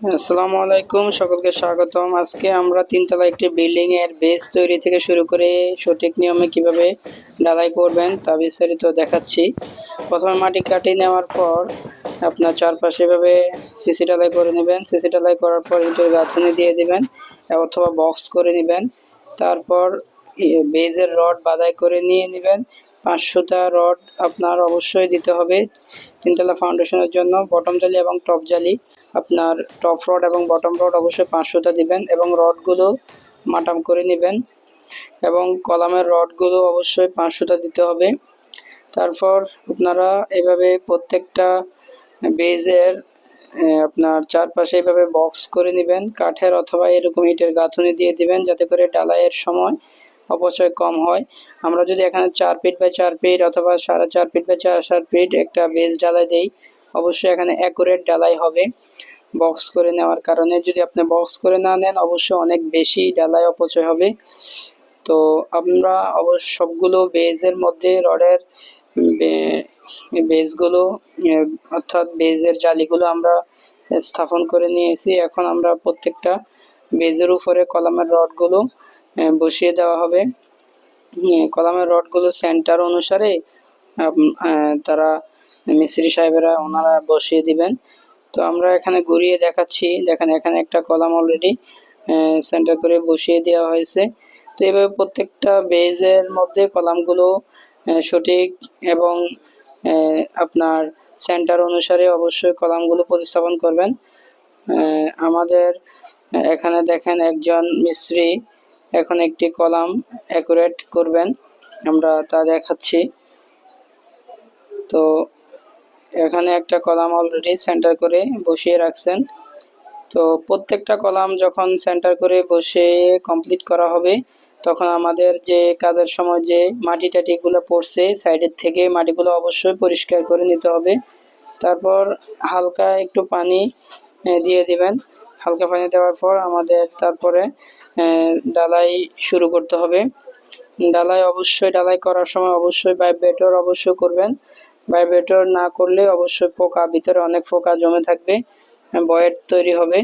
আসসালামু আলাইকুম, সকলকে স্বাগতম। আজকে আমরা তিনতলা একটি বিল্ডিং এর বেস তৈরি থেকে শুরু করে সঠিক নিয়মে কীভাবে ঢালাই করবেন তা বিস্তারিত দেখাচ্ছি। প্রথমে মাটি কাটিয়ে নেওয়ার পর আপনার চারপাশে এভাবে সিসি ঢালাই করে নেবেন। সিসি ঢালাই করার পর ইটের গাঁথনি দিয়ে দিবেন অথবা বক্স করে নেবেন। তারপর বেজের রড বাদাই করে নিয়ে নেবেন। পাঁচশোটা রড আপনার অবশ্যই দিতে হবে। তিনতলা ফাউন্ডেশনের জন্য বটম জালি এবং টপ জালি। আপনার টপ রড এবং বটম রড অবশ্যই পাঁচশোটা দিবেন এবং রডগুলো মাটাম করে নেবেন। এবং কলামের রডগুলো অবশ্যই পাঁচশোটা দিতে হবে। তারপর আপনারা এভাবে প্রত্যেকটা বেজের আপনার চারপাশে এভাবে বক্স করে নেবেন। কাঠের অথবা এরকম ইটের গাঁথুনি দিয়ে দিবেন যাতে করে ডালাইয়ের সময় অপচয় কম হয়। আমরা যদি এখানে চার ফিট বাই চার ফিট অথবা সাড়ে চার ফিট বাই চার চার ফিট একটা বেজ ডালাই দেই, অবশ্যই এখানে অ্যাকুরেট ডালাই হবে। বক্স করে নেওয়ার কারণে যদি আপনি বক্স করে না নেন, অবশ্যই অনেক বেশি ডালাই অপচয় হবে। তো আমরা অবশ্য সবগুলো বেজের মধ্যে রডের বেজগুলো অর্থাৎ বেজের জালিগুলো আমরা স্থাপন করে নিয়েছি। এখন আমরা প্রত্যেকটা বেজের উপরে কলামের রডগুলো বসিয়ে দেওয়া হবে। কলামের রডগুলো সেন্টার অনুসারে তারা মিস্ত্রি সাহেবেরা ওনারা বসিয়ে দিবেন। তো আমরা এখানে ঘুরিয়ে দেখাচ্ছি। দেখেন, এখানে একটা কলাম অলরেডি সেন্টার করে বসিয়ে দেওয়া হয়েছে। তো এভাবে প্রত্যেকটা বেজের মধ্যে কলামগুলো সঠিক এবং আপনার সেন্টার অনুসারে অবশ্যই কলামগুলো প্রতিস্থাপন করবেন। আমাদের, এখানে দেখেন একজন মিস্ত্রি এখন একটি কলাম অ্যাকুরেট করবেন। আমরা তা দেখাচ্ছি। তো এখানে একটা কলাম অলরেডি সেন্টার করে বসিয়ে রাখছেন। তো প্রত্যেকটা কলাম যখন সেন্টার করে বসে কমপ্লিট করা হবে, তখন আমাদের যে কাজের সময় যে মাটি টাটিগুলো পড়ছে, সাইডের থেকে মাটিগুলো অবশ্যই পরিষ্কার করে নিতে হবে। তারপর হালকা একটু পানি দিয়ে দিবেন। হালকা পানি দেওয়ার পর আমাদের তারপরে ডালাই শুরু করতে হবে। ডালাই অবশ্যই, ডালাই করার সময় অবশ্যই ভাইব্রেটর অবশ্যই করবেন। ভাইব্রেটর না করলে অবশ্যই পোকা, ভিতরে অনেক পোকা জমে থাকবে। বয়ের তৈরি হবে।